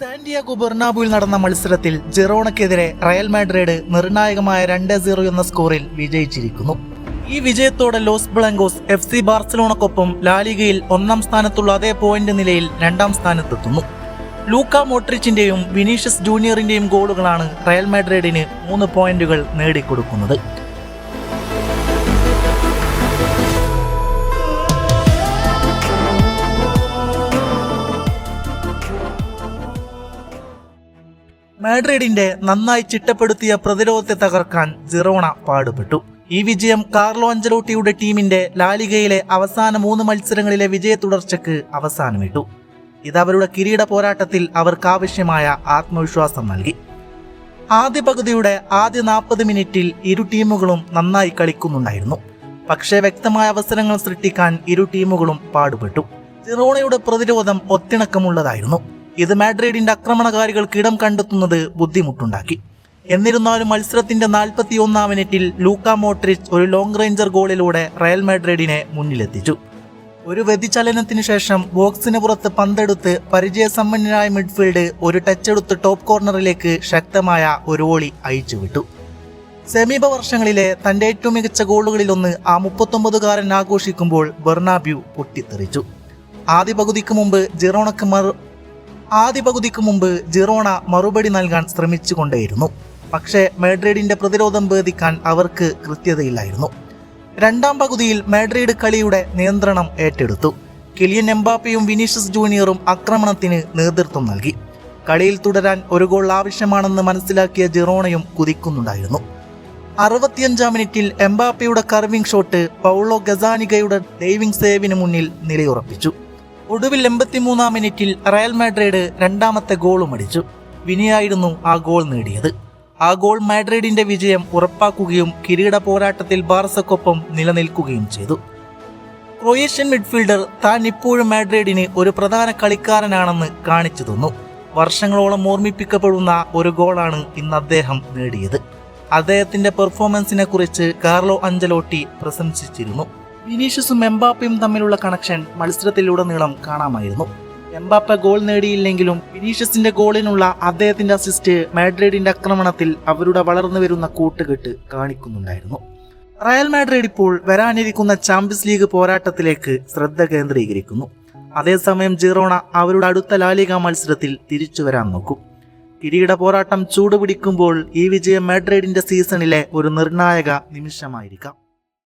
Santiago ബെർണാബുവിൽ നടന്ന മത്സരത്തിൽ ജെറോണയ്ക്കെതിരെ Real Madrid നിർണായകമായ രണ്ട് സീറോ എന്ന സ്കോറിൽ വിജയിച്ചിരിക്കുന്നു. ഈ വിജയത്തോടെ ലോസ് ബ്ലാങ്കോസ് എഫ് സി ബാർസലോണക്കൊപ്പം ലാലിഗയിൽ ഒന്നാം സ്ഥാനത്തുള്ള അതേ പോയിന്റ് നിലയിൽ രണ്ടാം സ്ഥാനത്തെത്തുന്നു. ലൂക്ക മോട്രിച്ചിന്റെയും വിനീഷ്യസ് ജൂനിയറിന്റെയും ഗോളുകളാണ് റയൽ മാഡ്രിഡിന് മൂന്ന് പോയിന്റുകൾ നേടിക്കൊടുക്കുന്നത്. മാഡ്രിഡിന്റെ നന്നായി ചിട്ടപ്പെടുത്തിയ പ്രതിരോധത്തെ തകർക്കാൻ ജിറോണ പാടുപെട്ടു. ഈ വിജയം കാർലോ അഞ്ചലോട്ടിയുടെ ടീമിന്റെ ലാലിഗയിലെ അവസാന മൂന്ന് മത്സരങ്ങളിലെ വിജയ തുടർച്ചയ്ക്ക് അവസാനമിട്ടു. ഇത് അവരുടെ കിരീട പോരാട്ടത്തിൽ അവർക്ക് ആവശ്യമായ ആത്മവിശ്വാസം നൽകി. ആദ്യ പകുതിയുടെ ആദ്യ നാൽപ്പത് മിനിറ്റിൽ ഇരു ടീമുകളും നന്നായി കളിക്കുന്നുണ്ടായിരുന്നു. പക്ഷേ വ്യക്തമായ അവസരങ്ങൾ സൃഷ്ടിക്കാൻ ഇരു ടീമുകളും പാടുപെട്ടു. ജിറോണയുടെ പ്രതിരോധം ഒത്തിണക്കമുള്ളതായിരുന്നു. ഇത് മാഡ്രിഡിന്റെ ആക്രമണകാരികൾക്ക് ഇടം കണ്ടെത്തുന്നത് ബുദ്ധിമുട്ടുണ്ടാക്കി. എന്നിരുന്നാലും മത്സരത്തിന്റെ നാൽപ്പത്തി ഒന്നാം മിനിറ്റിൽ ലൂക്ക മോട്രിച്ച് ഒരു ലോങ് റേഞ്ചർ ഗോളിലൂടെ റയൽ മാഡ്രിഡിനെ മുന്നിലെത്തിച്ചു. ഒരു വ്യതിചലനത്തിന് ശേഷം ബോക്സിന് പുറത്ത് പന്തെടുത്ത് പരിചയസമ്പന്നനായ മിഡ്ഫീൽഡ് ഒരു ടച്ച് എടുത്ത് ടോപ്പ് കോർണറിലേക്ക് ശക്തമായ ഒരു ഓളി അയച്ചുവിട്ടു സമീപ വർഷങ്ങളിലെ തന്റെ ഏറ്റവും മികച്ച ഗോളുകളിലൊന്ന് ആ മുപ്പത്തൊമ്പതുകാരൻ ആഘോഷിക്കുമ്പോൾ ബെർണാബ്യു പൊട്ടിത്തെറിച്ചു. ആദ്യ പകുതിക്ക് മുമ്പ് ജിറോണക്ക് ആദ്യ പകുതിക്ക് മുമ്പ് ജിറോണ മറുപടി നൽകാൻ ശ്രമിച്ചുകൊണ്ടേയിരുന്നു. പക്ഷേ മാഡ്രിഡിന്റെ പ്രതിരോധം ഭേദിക്കാൻ അവർക്ക് കൃത്യതയില്ലായിരുന്നു. രണ്ടാം പകുതിയിൽ മാഡ്രിഡ് കളിയുടെ നിയന്ത്രണം ഏറ്റെടുത്തു. കിലിയൻ എംബാപ്പയും വിനീഷ്യസ് ജൂനിയറും ആക്രമണത്തിന് നേതൃത്വം നൽകി. കളിയിൽ തുടരാൻ ഒരു ഗോൾ ആവശ്യമാണെന്ന് മനസ്സിലാക്കിയ ജിറോണയും കുതിക്കുന്നുണ്ടായിരുന്നു. അറുപത്തിയഞ്ചാം മിനിറ്റിൽ എംബാപ്പയുടെ കർവിംഗ് ഷോട്ട് പൗളോ ഗസാനികയുടെ ഡൈവിംഗ് സേവിന് മുന്നിൽ നിലയുറപ്പിച്ചു. ഒടുവിൽ എൺപത്തിമൂന്നാം മിനിറ്റിൽ റയൽ മാഡ്രിഡ് രണ്ടാമത്തെ ഗോളും അടിച്ചു. വിനിയായിരുന്നു ആ ഗോൾ നേടിയത്. ആ ഗോൾ മാഡ്രിഡിന്റെ വിജയം ഉറപ്പാക്കുകയും കിരീട പോരാട്ടത്തിൽ ബാർസക്കൊപ്പം നിലനിൽക്കുകയും ചെയ്തു. ക്രൊയേഷ്യൻ മിഡ്ഫീൽഡർ താൻ ഇപ്പോഴും മാഡ്രിഡിന് ഒരു പ്രധാന കളിക്കാരനാണെന്ന് കാണിച്ചു തന്നു. വർഷങ്ങളോളം ഓർമ്മിപ്പിക്കപ്പെടുന്ന ഒരു ഗോളാണ് ഇന്ന് അദ്ദേഹം നേടിയത്. അദ്ദേഹത്തിന്റെ പെർഫോമൻസിനെ കുറിച്ച് കാർലോ അഞ്ചലോട്ടി പ്രശംസിച്ചിരുന്നു. വിനീഷ്യസും എംബാപ്പയും തമ്മിലുള്ള കണക്ഷൻ മത്സരത്തിലുടനീളം കാണാമായിരുന്നു. എംബാപ്പ ഗോൾ നേടിയില്ലെങ്കിലും വിനീഷ്യസിന്റെ ഗോളിനുള്ള അദ്ദേഹത്തിന്റെ അസിസ്റ്റ് മാഡ്രിഡിന്റെ ആക്രമണത്തിൽ അവരുടെ വളർന്നു വരുന്ന കൂട്ടുകെട്ട് കാണിക്കുന്നുണ്ടായിരുന്നു. റയൽ മാഡ്രിഡ് ഇപ്പോൾ വരാനിരിക്കുന്ന ചാമ്പ്യൻസ് ലീഗ് പോരാട്ടത്തിലേക്ക് ശ്രദ്ധ കേന്ദ്രീകരിക്കുന്നു. അതേസമയം ജിറോണ അവരുടെ അടുത്ത ലാലിക മത്സരത്തിൽ തിരിച്ചു വരാൻ നോക്കും. കിരീട പോരാട്ടം ചൂടുപിടിക്കുമ്പോൾ ഈ വിജയം മാഡ്രിഡിന്റെ സീസണിലെ ഒരു നിർണായക നിമിഷമായിരിക്കാം.